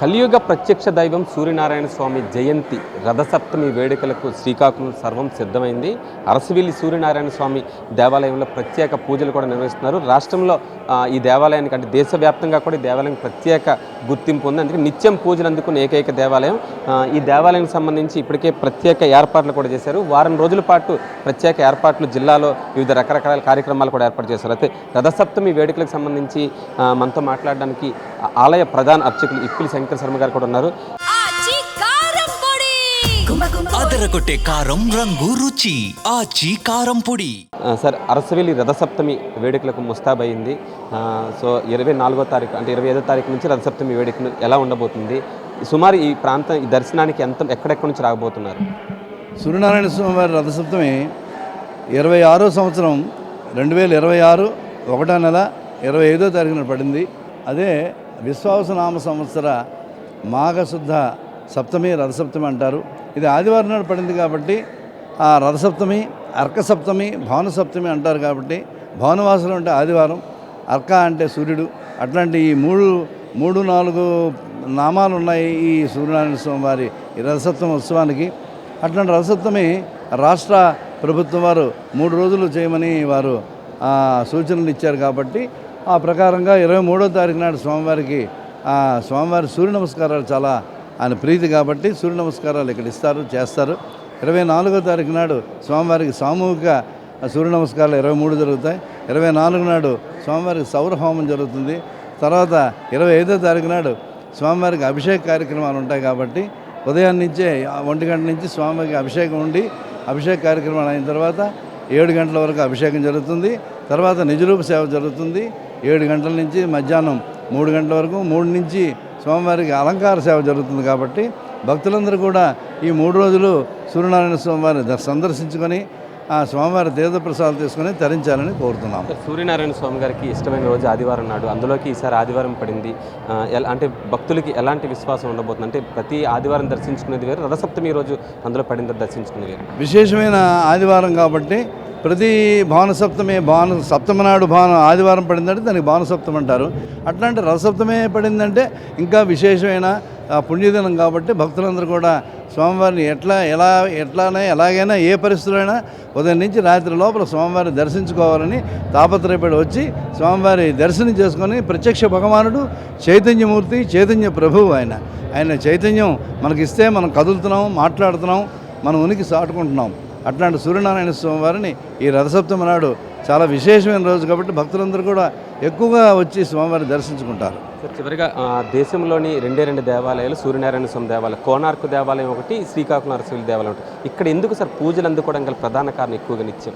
కలియుగ ప్రత్యక్ష దైవం సూర్యనారాయణ స్వామి జయంతి రథసప్తమి వేడుకలకు శ్రీకాకుళం సర్వం సిద్ధమైంది. అరసవిల్లి సూర్యనారాయణ స్వామి దేవాలయంలో ప్రత్యేక పూజలు కూడా నిర్వహిస్తున్నారు. రాష్ట్రంలో ఈ దేవాలయానికి అంటే దేశవ్యాప్తంగా కూడా ఈ దేవాలయం ప్రత్యేక గుర్తింపు ఉంది. అందుకే నిత్యం పూజలు అందుకున్న ఏకైక దేవాలయం. ఈ దేవాలయానికి సంబంధించి ఇప్పటికే ప్రత్యేక ఏర్పాట్లు కూడా చేశారు. వారం రోజుల పాటు ప్రత్యేక ఏర్పాట్లు జిల్లాలో వివిధ రకరకాల కార్యక్రమాలు కూడా ఏర్పాటు చేశారు. అయితే రథసప్తమి వేడుకలకు సంబంధించి మనతో మాట్లాడడానికి ఆలయ ప్రధాన అర్చకులు ఇప్పిలి శంకర్ శర్మ గారు కూడా ఉన్నారు. కారం పొడి. అదరగొట్టే కారం రంగు రుచి. ఆచి కారం పొడి. సార్ అరసవెల్లి రథసప్తమి వేడుకలకు ముస్తాబయింది ఆ, సో ఇరవై నాలుగో తారీఖు అంటే ఇరవై ఐదో తారీఖు నుంచి రథసప్తమి వేడుకలు ఎలా ఉండబోతుంది? సుమారు ఈ ప్రాంతం ఈ దర్శనానికి ఎంత ఎక్కడెక్కడి నుంచి రాబోతున్నారు? సూర్యనారాయణ స్వామి వారి రథసప్తమి ఇరవై ఆరో సంవత్సరం రెండు వేల ఇరవై ఆరు ఒకటో నెల ఇరవై ఐదో తారీఖున పడింది. అదే విశ్వాసనామ సంవత్సర మాఘశుద్ధ సప్తమి రథసప్తమి అంటారు. ఇది ఆదివారం నాడు పడింది కాబట్టి ఆ రథసప్తమి అర్కసప్తమి భానుసప్తమి అంటారు కాబట్టి భవనవాసులు అంటే ఆదివారం అర్క అంటే సూర్యుడు. అట్లాంటి ఈ మూడు మూడు నాలుగు నామాలు ఉన్నాయి ఈ సూర్యనారాయణ స్వామి వారి ఈ రథసప్తమి ఉత్సవానికి. అట్లాంటి రథసప్తమి రాష్ట్ర ప్రభుత్వం వారు మూడు రోజులు చేయమని వారు సూచనలు ఇచ్చారు కాబట్టి ఆ ప్రకారంగా ఇరవై మూడో తారీఖు నాడు స్వామివారికి స్వామివారి సూర్య నమస్కారాలు చాలా ఆయన ప్రీతి కాబట్టి సూర్య నమస్కారాలు ఇక్కడ ఇస్తారు చేస్తారు. ఇరవై నాలుగో తారీఖు నాడు స్వామివారికి సామూహిక సూర్య నమస్కారాలు ఇరవై మూడు జరుగుతాయి. ఇరవై నాలుగు నాడు స్వామివారికి సౌర హోమం జరుగుతుంది. తర్వాత ఇరవై ఐదో తారీఖు నాడు స్వామివారికి అభిషేక కార్యక్రమాలు ఉంటాయి కాబట్టి ఉదయాన్నించే ఒంటి గంట నుంచి స్వామివారికి అభిషేకం ఉండి అభిషేక కార్యక్రమాలు అయిన తర్వాత ఏడు గంటల వరకు అభిషేకం జరుగుతుంది. తర్వాత నిజరూప సేవ జరుగుతుంది. ఏడు గంటల నుంచి మధ్యాహ్నం మూడు గంటల వరకు మూడు నుంచి స్వామివారికి అలంకార సేవ జరుగుతుంది కాబట్టి భక్తులందరూ కూడా ఈ మూడు రోజులు సూర్యనారాయణ స్వామివారిని దర్- సందర్శించుకొని ఆ స్వామివారి తీర్థప్రసాదాలు తీసుకొని తరించాలని కోరుతున్నాం. సార్ సూర్యనారాయణ స్వామి గారికి ఇష్టమైన రోజు ఆదివారం నాడు. అందులోకి ఈసారి ఆదివారం పడింది. అంటే భక్తులకి ఎలాంటి విశ్వాసం ఉండబోతుంది? అంటే ప్రతి ఆదివారం దర్శించుకునేది వేరు. రథసప్తమి రోజు అందులో పడింది దర్శించుకునేది విశేషమైన ఆదివారం కాబట్టి ప్రతి భాను సప్తమి భాను సప్తమి నాడు భాను ఆదివారం పడిందంటే దానికి భాను అంటారు. అట్లాంటి రథసప్తమే పడిందంటే ఇంకా విశేషమైన పుణ్యదినం కాబట్టి భక్తులందరూ కూడా స్వామివారిని ఎట్లా ఎలా ఎట్లానే ఎలాగైనా ఏ పరిస్థితులైనా ఉదయం నుంచి రాత్రి లోపల స్వామివారిని దర్శించుకోవాలని తాపత్రయపడి వచ్చి స్వామివారి దర్శనం చేసుకొని ప్రత్యక్ష భగవానుడు చైతన్యమూర్తి చైతన్య ప్రభువు ఆయన. ఆయన చైతన్యం మనకిస్తే మనం కదులుతున్నాం మాట్లాడుతున్నాం మనం ఉనికి సాటుకుంటున్నాం. అట్లాంటి సూర్యనారాయణ స్వామి వారిని ఈ రథసప్తమి నాడు చాలా విశేషమైన రోజు కాబట్టి భక్తులందరూ కూడా ఎక్కువగా వచ్చి స్వామివారిని దర్శించుకుంటారు. సార్ చివరిగా ఆ, దేశంలోని రెండే రెండు దేవాలయాలు సూర్యనారాయణ స్వామి దేవాలయం కోనార్కు దేవాలయం ఒకటి శ్రీకాకుళం అరసవిల్లి దేవాలయం ఒకటి. ఇక్కడ ఎందుకు సార్ పూజలు అందుకోవడం గల ప్రధాన కారణం ఎక్కువగా నిత్యం?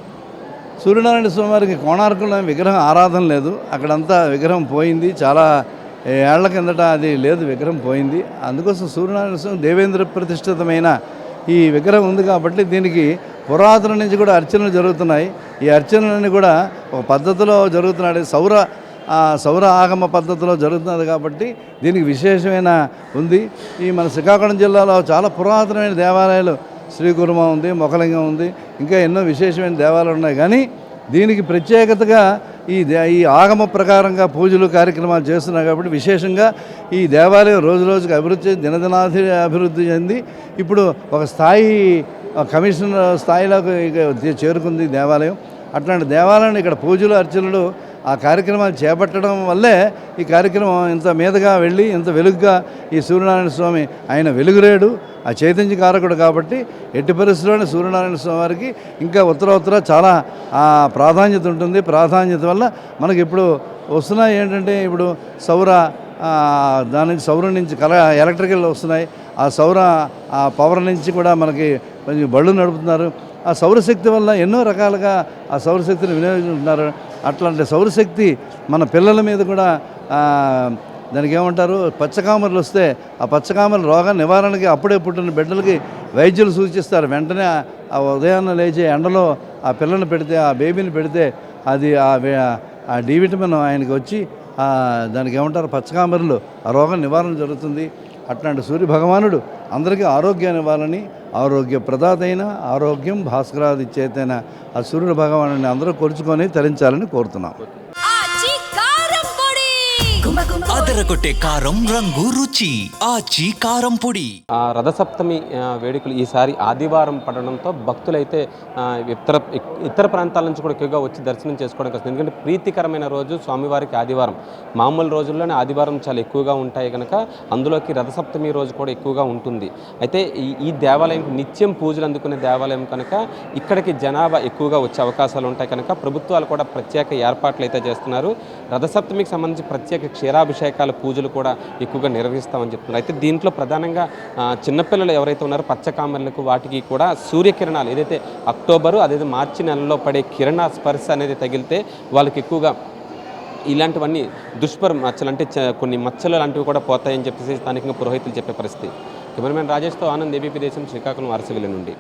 సూర్యనారాయణ స్వామి వారికి కోణార్కులో విగ్రహం ఆరాధన లేదు. అక్కడంతా విగ్రహం పోయింది. చాలా ఏళ్ళ కిందట అది లేదు విగ్రహం పోయింది. అందుకోసం సూర్యనారాయణ స్వామి దేవేంద్ర ప్రతిష్ఠితమైన ఈ విగ్రహం ఉంది కాబట్టి దీనికి పురాతన నుంచి కూడా అర్చనలు జరుగుతున్నాయి. ఈ అర్చనలన్నీ కూడా ఒక పద్ధతిలో జరుగుతున్నాడు సౌర సౌర ఆగమ పద్ధతిలో జరుగుతున్నది కాబట్టి దీనికి విశేషమైన ఉంది. ఈ మన శ్రీకాకుళం జిల్లాలో చాలా పురాతనమైన దేవాలయాలు శ్రీకుర్మ ఉంది మొకలింగం ఉంది. ఇంకా ఎన్నో విశేషమైన దేవాలయాలు ఉన్నాయి. కానీ దీనికి ప్రత్యేకతగా ఈ దే ఈ ఆగమ ప్రకారంగా పూజలు కార్యక్రమాలు చేస్తున్నారు కాబట్టి విశేషంగా ఈ దేవాలయం రోజు రోజుకి అభివృద్ధి దినదినాధి అభివృద్ధి చెంది ఇప్పుడు ఒక స్థాయి కమిషనర్ స్థాయిలోకి ఇక చేరుకుంది దేవాలయం. అట్లాంటి దేవాలయాన్ని ఇక్కడ పూజలు అర్చనలు ఆ కార్యక్రమాలు చేపట్టడం వల్లే ఈ కార్యక్రమం ఇంత మీదగా వెళ్ళి ఇంత వెలుగుగా ఈ సూర్యనారాయణ స్వామి ఆయన వెలుగురేడు. ఆ చైతన్య కారకుడు కాబట్టి ఎట్టి పరిస్థితుల్లోనే సూర్యనారాయణ స్వామి వారికి ఇంకా ఉత్తర ఉత్తర చాలా ఆ, ప్రాధాన్యత ఉంటుంది. ప్రాధాన్యత వల్ల మనకి ఇప్పుడు వస్తున్నాయి ఏంటంటే ఇప్పుడు సౌర దాని నుంచి సౌర నుంచి కల ఎలక్ట్రికల్ వస్తున్నాయి. ఆ సౌర ఆ పవర్ నుంచి కూడా మనకి కొంచెం బళ్ళు నడుపుతున్నారు. ఆ సౌరశక్తి వల్ల ఎన్నో రకాలుగా ఆ సౌరశక్తిని వినియోగించుకుంటున్నారు. అట్లాంటి సౌరశక్తి మన పిల్లల మీద కూడా దానికి ఏమంటారు? పచ్చకామరలు వస్తే ఆ పచ్చకామర రోగ నివారణకి అప్పుడే పుట్టిన బిడ్డలకి వైద్యులు సూచిస్తారు. వెంటనే ఆ- ఉదయాన్న ఉదయాన్నే లేచే ఎండలో ఆ పిల్లని పెడితే ఆ బేబీని పెడితే అది ఆ డి విటమిన్ ఆయనకి వచ్చి దానికి ఏమంటారు? పచ్చకామరలు ఆ రోగం నివారణ జరుగుతుంది. అట్లాంటి సూర్య భగవానుడు అందరికీ ఆరోగ్యాన్ని ఇవ్వాలని ఆరోగ్య ప్రదాతైన ఆరోగ్యం భాస్కరాది చేతైన ఆ సూర్యుడు భగవాను అందరూ కొలుచుకొని తరించాలని కోరుతున్నాం. ఆచి కారం రంగు రుచి ఆచి కారం పొడి. ఆ రథసప్తమి వేడుకలు ఈసారి ఆదివారం పడడంతో భక్తులైతే ఇతర ఇతర ప్రాంతాల నుంచి కూడా ఎక్కువగా వచ్చి దర్శనం చేసుకోవడానికి వస్తుంది ఎందుకంటే ప్రీతికరమైన రోజు స్వామివారికి ఆదివారం. మామూలు రోజుల్లోనే ఆదివారం చాలా ఎక్కువగా ఉంటాయి కనుక అందులోకి రథసప్తమి రోజు కూడా ఎక్కువగా ఉంటుంది. అయితే ఈ ఈ దేవాలయం నిత్యం పూజలు అందుకునే దేవాలయం కనుక ఇక్కడికి జనాభా ఎక్కువగా వచ్చే అవకాశాలు ఉంటాయి కనుక ప్రభుత్వాలు కూడా ప్రత్యేక ఏర్పాట్లు అయితే చేస్తున్నారు. రథసప్తమికి సంబంధించి ప్రత్యేక క్షీరాభిషేకాలు పూజలు కూడా ఎక్కువగా నిర్వహిస్తామని చెప్తున్నారు. అయితే దీంట్లో ప్రధానంగా చిన్నపిల్లలు ఎవరైతే ఉన్నారో పచ్చకామర్లకు వాటికి కూడా సూర్యకిరణాలు ఏదైతే అక్టోబరు అదేదో మార్చి నెలలో పడే కిరణ స్పర్శ అనేది తగిలితే వాళ్ళకి ఎక్కువగా ఇలాంటివన్నీ దుష్పర్ మచ్చలు అంటే కొన్ని మచ్చలు లాంటివి కూడా పోతాయని చెప్పేసి స్థానికంగా పురోహితులు చెప్పే పరిస్థితి. కెమెరామెన్ రాజేష్తో ఆనంద్ ఏబీపీ దేశం శ్రీకాకుళం అరసవిల్లి నుండి.